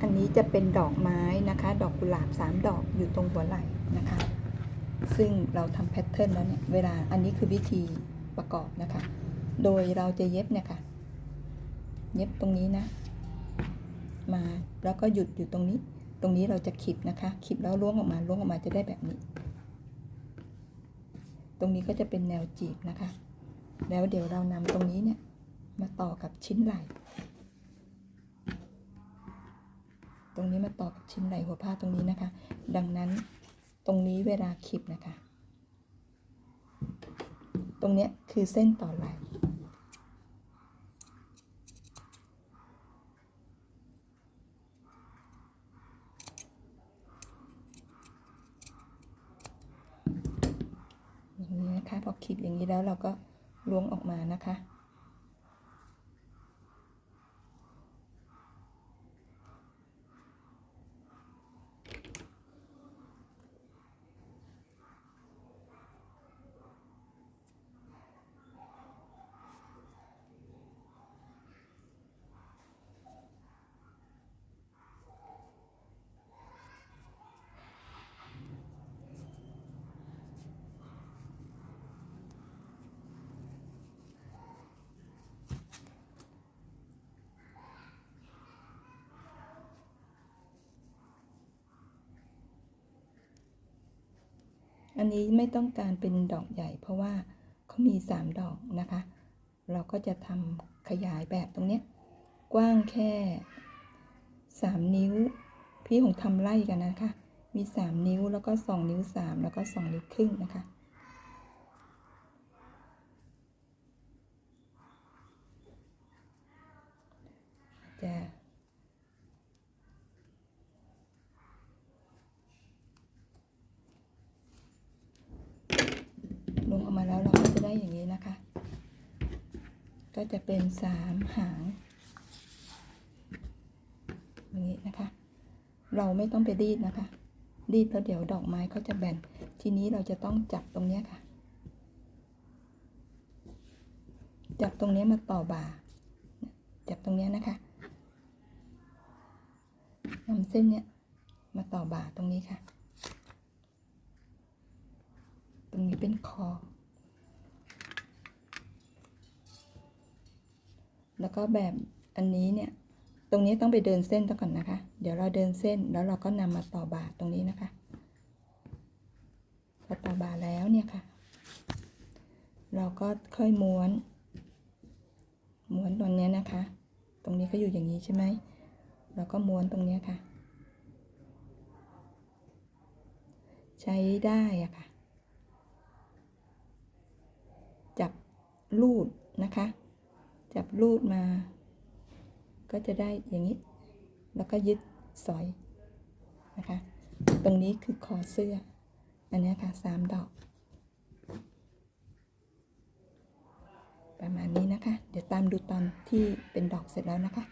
อันนี้จะเป็นดอกไม้นะคะ ดอกกุหลาบสามดอกอยู่ตรงหัวไหล่นะคะ ซึ่งเราทำแพทเทิร์นแล้วเนี่ย เวลาอันนี้คือวิธีประกอบนะคะ โดยเราจะเย็บเนี่ยค่ะ เย็บตรงนี้นะ มาแล้วก็หยุดอยู่ตรงนี้ ตรงนี้เราจะขีดนะคะ ขีดแล้วล้วงออกมาล้วงออกมาจะได้แบบนี้ ตรงนี้ก็จะเป็นแนวจีบนะคะ แล้วเดี๋ยวเรานำตรงนี้เนี่ยมาต่อกับชิ้นไหล่ ตรงนี้มาต่อกับชิ้นไหล่หัวผ้าตรงนี้นะคะ ดังนั้นตรงนี้เวลาขีบนะคะ ตรงเนี้ยคือเส้นต่อไหล่อย่างนี้นะคะ พอขีดอย่างนี้แล้วเราก็ล้วงออกมานะคะ อันนี้ไม่ต้องการเป็นดอกใหญ่ เพราะว่าเขามีสามดอกนะคะ เราก็จะทำขยายแบบตรงเนี้ยกว้างแค่สามนิ้ว พี่ของทำไล่กันนะคะ มีสามนิ้วแล้วก็สองนิ้วสามแล้วก็สองนิ้วครึ่งนะคะ ลงออกมาแล้วเราก็จะได้อย่างนี้นะคะ ก็จะเป็นสามหางอย่างนี้นะคะ เราไม่ต้องไปรีดนะคะ รีดแล้วเดี๋ยวดอกไม้เขาจะแบน ทีนี้เราจะต้องจับตรงเนี้ยค่ะ จับตรงเนี้ยมาต่อบ่า จับตรงเนี้ยนะคะนำเส้นเนี้ยมาต่อบ่าตรงนี้ค่ะ ต รงนี้เป็นคอ แล้วก็แบบอันนี้เนี่ย ตรงนี้ต้องไปเดินเส้นก่อนนะคะ เดี๋ยวเราเดินเส้นแล้วเราก็นำมาต่อบาตรงนี้นะคะพอต่อบาแล้วเนี่ยค่ะ เราก็ค่อยม้วน ม้วนตรงเนี้ยนะคะ ตรงนี้ก็อยู่อย่างนี้ใช่ไหมเราก็ม้วนตรงเนี้ยค่ะ ใช้ได้อะค่ะ จับ ลูดนะคะ จับลูดมา ก็จะได้อย่างนี้ แล้วก็ยึดสอยนะคะ ตรงนี้คือคอเสื้อ อันนี้ค่ะสามดอก ประมาณนี้นะคะ เดี๋ยวตามดูตอนที่เป็นดอกเสร็จแล้วนะคะ